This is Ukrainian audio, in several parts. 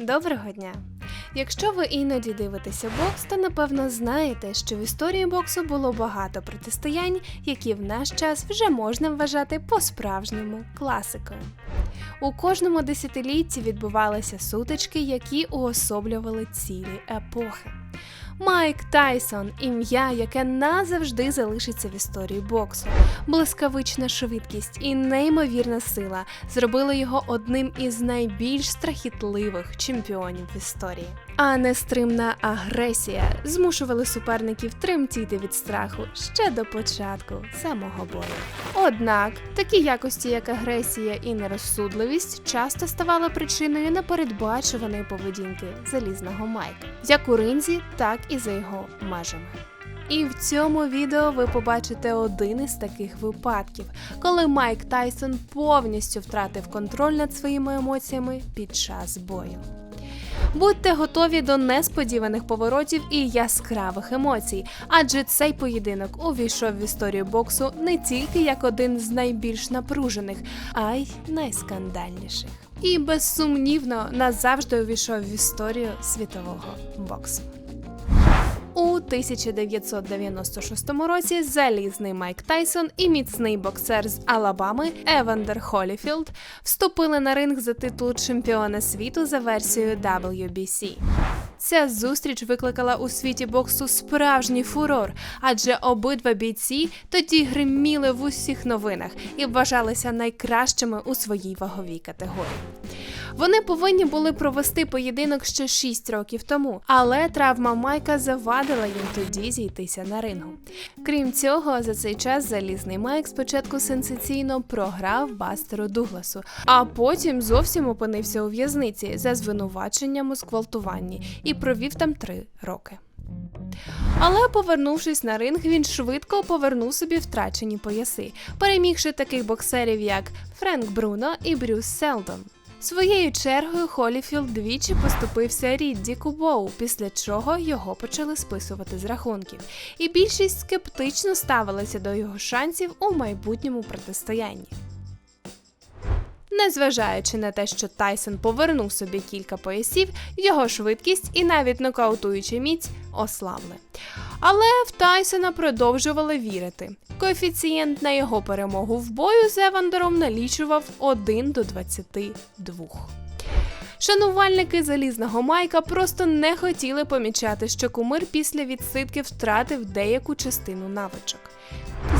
Доброго дня! Якщо ви іноді дивитеся бокс, то напевно знаєте, що в історії боксу було багато протистоянь, які в наш час вже можна вважати по-справжньому класикою. У кожному десятилітті відбувалися сутички, які уособлювали цілі епохи. Майк Тайсон ім'я, яке назавжди залишиться в історії боксу. Блискавична швидкість і неймовірна сила зробили його одним із найбільш страхітливих чемпіонів в історії. А нестримна агресія змушували суперників тремтіти від страху ще до початку самого бою. Однак такі якості, як агресія і нерозсудливість, часто ставали причиною непередбачуваної поведінки залізного майка, як у ринзі, так і за його межами. І в цьому відео ви побачите один із таких випадків, коли Майк Тайсон повністю втратив контроль над своїми емоціями під час бою. Будьте готові до несподіваних поворотів і яскравих емоцій, адже цей поєдинок увійшов в історію боксу не тільки як один з найбільш напружених, а й найскандальніших. І безсумнівно назавжди увійшов в історію світового боксу. У 1996 році залізний Майк Тайсон і міцний боксер з Алабами Евандер Холіфілд вступили на ринг за титул чемпіона світу за версією WBC. Ця зустріч викликала у світі боксу справжній фурор, адже обидва бійці тоді гриміли в усіх новинах і вважалися найкращими у своїй ваговій категорії. Вони повинні були провести поєдинок ще 6 років тому, але травма Майка завадила їм тоді зійтися на рингу. Крім цього, за цей час залізний Майк спочатку сенсаційно програв Бастеру Дугласу, а потім зовсім опинився у в'язниці за звинуваченням у зґвалтуванні і провів там три роки. Але повернувшись на ринг, він швидко повернув собі втрачені пояси, перемігши таких боксерів, як Френк Бруно і Брюс Селдон. Своєю чергою Холіфілд двічі поступився Рідді Кубоу, після чого його почали списувати з рахунків, і більшість скептично ставилася до його шансів у майбутньому протистоянні. Незважаючи на те, що Тайсон повернув собі кілька поясів, його швидкість і навіть нокаутуюча міць ослабли. Але в Тайсона продовжували вірити. Коефіцієнт на його перемогу в бою з Евандером налічував 1 до 22. Шанувальники залізного майка просто не хотіли помічати, що кумир після відсидки втратив деяку частину навичок.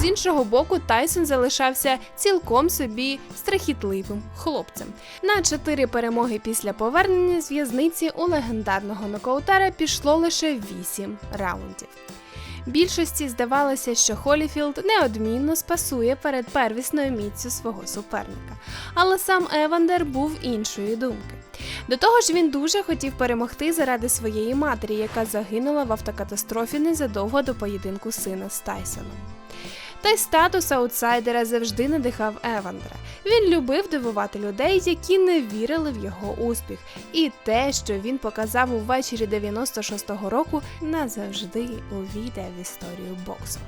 З іншого боку, Тайсон залишався цілком собі страхітливим хлопцем. На чотири перемоги після повернення з в'язниці у легендарного нокаутера пішло лише вісім раундів. Більшості здавалося, що Холіфілд неодмінно спасує перед первісною міцю свого суперника. Але сам Евандер був іншої думки. До того ж, він дуже хотів перемогти заради своєї матері, яка загинула в автокатастрофі незадовго до поєдинку сина з Тайсоном. Та й статус аутсайдера завжди надихав Евандера. Він любив дивувати людей, які не вірили в його успіх. І те, що він показав увечері 96-го року, назавжди увійде в історію боксу.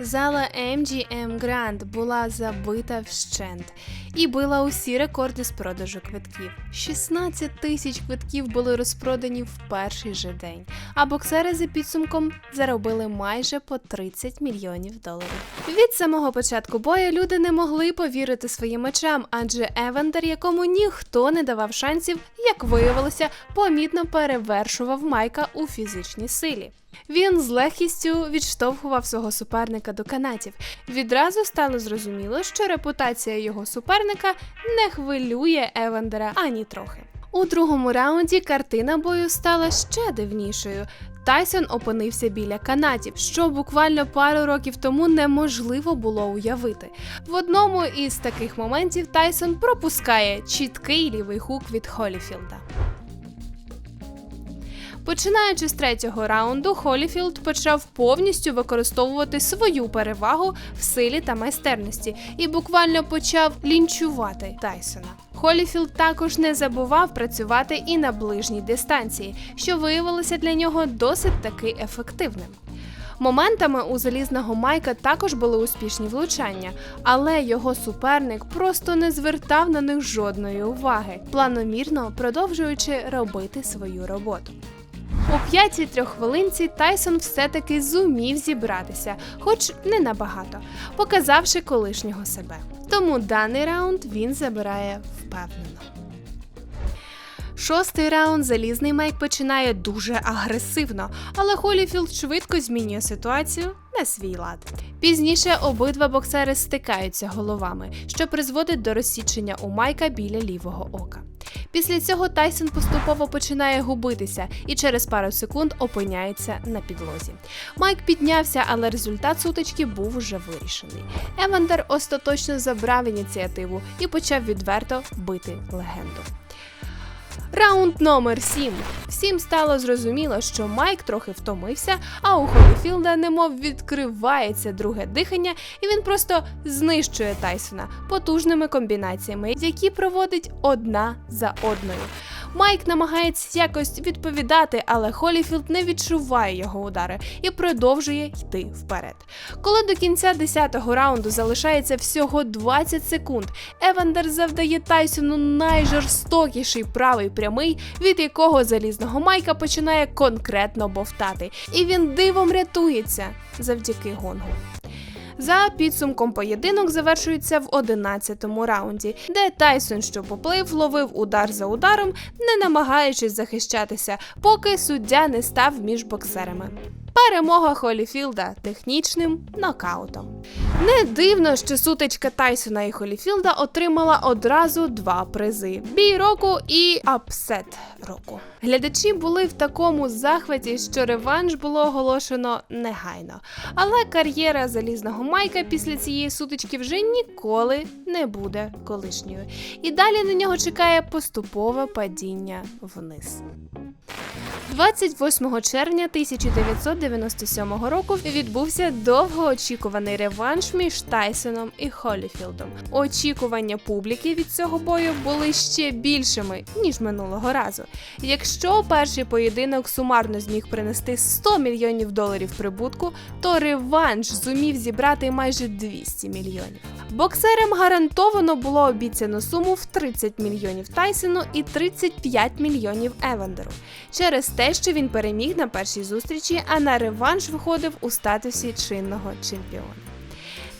Зала MGM Grand була забита вщент і била усі рекорди з продажу квитків. 16 тисяч квитків були розпродані в перший же день, а боксери за підсумком заробили майже по 30 мільйонів доларів. Від самого початку бою люди не могли повірити своїм очам, адже Евандер, якому ніхто не давав шансів, як виявилося, помітно перевершував Майка у фізичній силі. Він з легкістю відштовхував свого суперника до канатів. Відразу стало зрозуміло, що репутація його суперника не хвилює Евандера ані трохи. У другому раунді картина бою стала ще дивнішою. Тайсон опинився біля канатів, що буквально пару років тому неможливо було уявити. В одному із таких моментів Тайсон пропускає чіткий лівий хук від Холіфілда. Починаючи з третього раунду, Холіфілд почав повністю використовувати свою перевагу в силі та майстерності і буквально почав лінчувати Тайсона. Холіфілд також не забував працювати і на ближній дистанції, що виявилося для нього досить таки ефективним. Моментами у залізного Майка також були успішні влучання, але його суперник просто не звертав на них жодної уваги, планомірно продовжуючи робити свою роботу. У п'ятій трьоххвилинці Тайсон все-таки зумів зібратися, хоч не набагато, показавши колишнього себе. Тому даний раунд він забирає впевнено. Шостий раунд залізний Майк починає дуже агресивно, але Холіфілд швидко змінює ситуацію на свій лад. Пізніше обидва боксери стикаються головами, що призводить до розсічення у Майка біля лівого ока. Після цього Тайсон поступово починає губитися і через пару секунд опиняється на підлозі. Майк піднявся, але результат сутички був уже вирішений. Евандер остаточно забрав ініціативу і почав відверто бити легенду. Раунд номер 7. Всім стало зрозуміло, що Майк трохи втомився, а у Холіфілда немов відкривається друге дихання, і він просто знищує Тайсона потужними комбінаціями, які проводить одна за одною. Майк намагається якось відповідати, але Холіфілд не відчуває його удари і продовжує йти вперед. Коли до кінця 10-го раунду залишається всього 20 секунд, Евандер завдає Тайсону найжорстокіший правий прямий, від якого залізного Майка починає конкретно бовтати, і він дивом рятується завдяки гонгу. За підсумком поєдинок завершується в 11-му раунді, де Тайсон, що поплив, ловив удар за ударом, не намагаючись захищатися, поки суддя не став між боксерами. Перемога Холіфілда технічним нокаутом. Не дивно, що сутичка Тайсона і Холіфілда отримала одразу два призи: бій року і апсет року. Глядачі були в такому захваті, що реванш було оголошено негайно. Але кар'єра залізного майка після цієї сутички вже ніколи не буде колишньою. І далі на нього чекає поступове падіння вниз. 28 червня 1997 року відбувся довгоочікуваний реванш між Тайсоном і Холіфілдом. Очікування публіки від цього бою були ще більшими ніж минулого разу. Якщо перший поєдинок сумарно зміг принести 100 мільйонів доларів прибутку, то реванш зумів зібрати майже 200 мільйонів. Боксерам гарантовано було обіцяно суму в 30 мільйонів Тайсону і 35 мільйонів Евандеру через те, що він переміг на першій зустрічі, а на реванш виходив у статусі чинного чемпіона.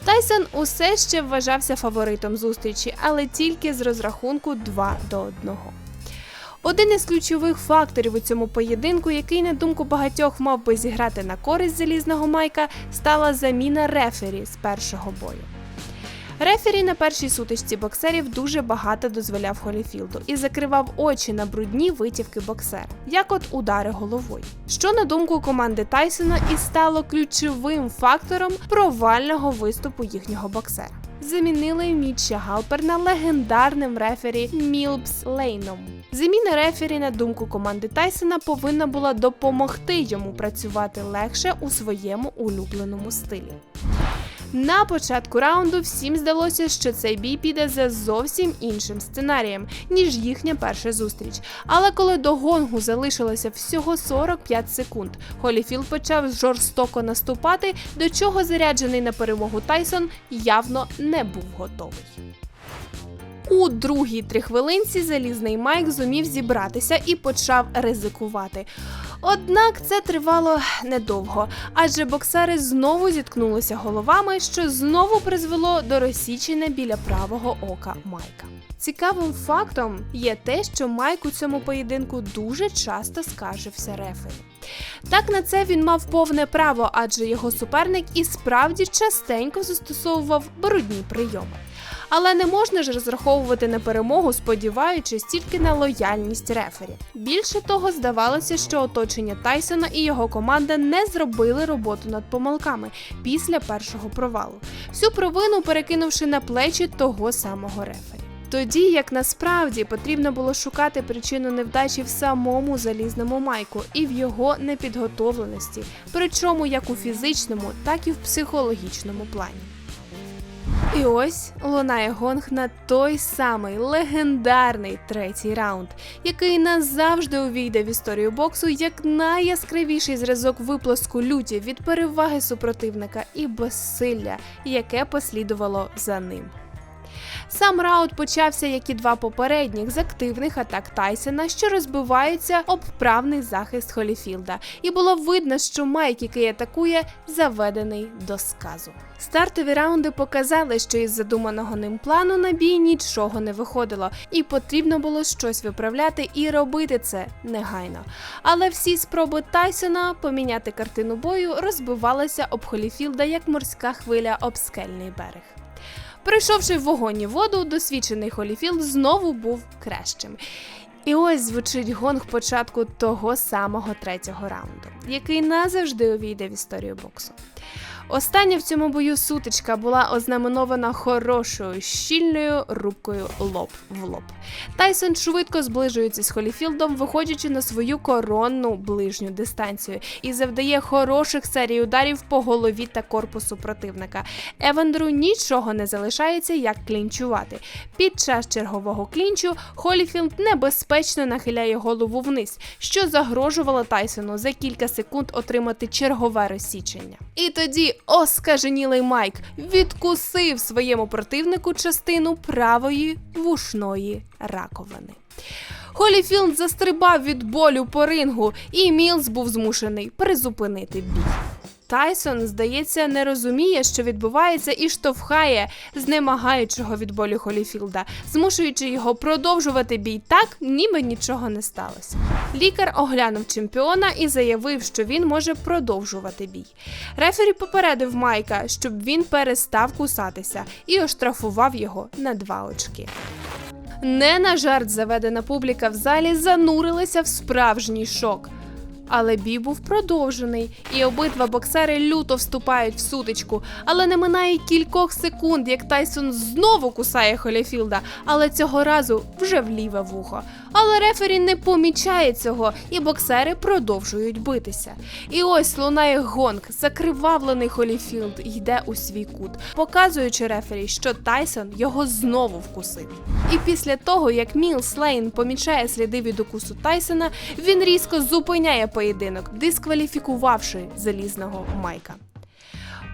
Тайсон усе ще вважався фаворитом зустрічі, але тільки з розрахунку 2 до 1. Один із ключових факторів у цьому поєдинку, який, на думку багатьох, мав би зіграти на користь залізного майка, стала заміна рефері з першого бою. Рефері на першій сутичці боксерів дуже багато дозволяв Холіфілду і закривав очі на брудні витівки боксера, як от удари головою. Що на думку команди Тайсона і стало ключовим фактором провального виступу їхнього боксера. Замінили Мітча Галперна легендарним рефері Мілпс Лейном. Заміна рефері, на думку команди Тайсона, повинна була допомогти йому працювати легше у своєму улюбленому стилі. На початку раунду всім здалося, що цей бій піде за зовсім іншим сценарієм, ніж їхня перша зустріч. Але коли до гонгу залишилося всього 45 секунд, Холіфілд почав жорстоко наступати, до чого заряджений на перемогу Тайсон явно не був готовий. У другій трихвилинці залізний Майк зумів зібратися і почав ризикувати. Однак це тривало недовго, адже боксери знову зіткнулися головами, що знову призвело до розсічення біля правого ока Майка. Цікавим фактом є те, що Майк у цьому поєдинку дуже часто скаржився рефері. Так на це він мав повне право, адже його суперник і справді частенько застосовував брудні прийоми. Але не можна ж розраховувати на перемогу, сподіваючись тільки на лояльність рефері. Більше того, здавалося, що оточення Тайсона і його команда не зробили роботу над помилками після першого провалу, всю провину перекинувши на плечі того самого рефері. Тоді як насправді потрібно було шукати причину невдачі в самому залізному майку і в його непідготовленості, причому як у фізичному, так і в психологічному плані. І ось лунає гонг на той самий легендарний третій раунд, який назавжди увійде в історію боксу як найяскравіший зразок виплоску люті від переваги супротивника і безсилля, яке послідувало за ним. Сам раунд почався, як і два попередніх, з активних атак Тайсона, що розбиваються об правний захист Холіфілда, і було видно, що Майк, який атакує, заведений до сказу. Стартові раунди показали, що із задуманого ним плану на бій нічого не виходило, і потрібно було щось виправляти і робити це негайно. Але всі спроби Тайсона поміняти картину бою розбивалися об Холіфілда як морська хвиля об скельний берег. Прийшовши в вогонь і воду, досвідчений Холіфілд знову був кращим. І ось звучить гонг початку того самого третього раунду, який назавжди увійде в історію боксу. Остання в цьому бою сутичка була ознаменована хорошою щільною рубкою лоб в лоб. Тайсон швидко зближується з Холіфілдом, виходячи на свою коронну ближню дистанцію, і завдає хороших серій ударів по голові та корпусу противника. Евандру нічого не залишається, як клінчувати. Під час чергового клінчу Холіфілд небезпечно нахиляє голову вниз, що загрожувало Тайсону за кілька секунд отримати чергове розсічення. І тоді оскаженілий Майк відкусив своєму противнику частину правої вушної раковини. Холіфілд застрибав від болю по рингу, і Мілс був змушений призупинити бій. Тайсон, здається, не розуміє, що відбувається, і штовхає знемагаючого від болю Холіфілда, змушуючи його продовжувати бій так, ніби нічого не сталося. Лікар оглянув чемпіона і заявив, що він може продовжувати бій. Рефері попередив Майка, щоб він перестав кусатися, і оштрафував його на два очки. Не на жарт заведена публіка в залі занурилася в справжній шок. Але бій був продовжений, і обидва боксери люто вступають в сутичку. Але не минає кількох секунд, як Тайсон знову кусає Холіфілда, але цього разу вже в ліве вухо. Але рефері не помічає цього, і боксери продовжують битися. І ось лунає гонг, закривавлений Холіфілд йде у свій кут, показуючи рефері, що Тайсон його знову вкусив. І після того, як Мілс Лейн помічає сліди від укусу Тайсона, він різко зупиняє поєдинок, дискваліфікувавши залізного Майка.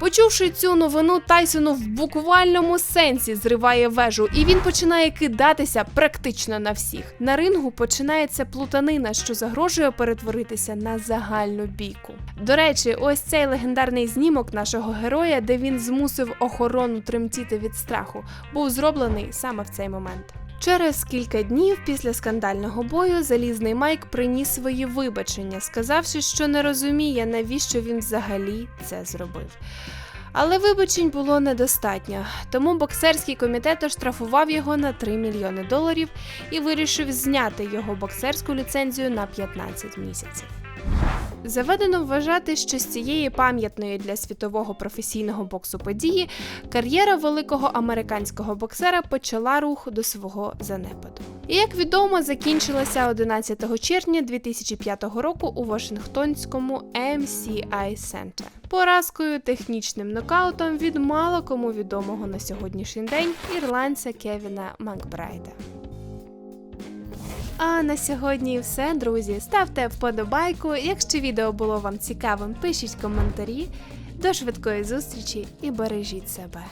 Почувши цю новину, Тайсону в буквальному сенсі зриває вежу, і він починає кидатися практично на всіх. На рингу починається плутанина, що загрожує перетворитися на загальну бійку. До речі, ось цей легендарний знімок нашого героя, де він змусив охорону тремтіти від страху, був зроблений саме в цей момент. Через кілька днів після скандального бою залізний Майк приніс свої вибачення, сказавши, що не розуміє, навіщо він взагалі це зробив. Але вибачень було недостатньо, тому боксерський комітет оштрафував його на 3 мільйони доларів і вирішив зняти його боксерську ліцензію на 15 місяців. Заведено вважати, що з цієї пам'ятної для світового професійного боксу події кар'єра великого американського боксера почала рух до свого занепаду. І як відомо, закінчилася 11 червня 2005 року у Вашингтонському MCI Center поразкою технічним нокаутом від мало кому відомого на сьогоднішній день ірландця Кевіна Макбрайда. А на сьогодні все, друзі. Ставте вподобайку. Якщо відео було вам цікавим, пишіть коментарі. До швидкої зустрічі і бережіть себе.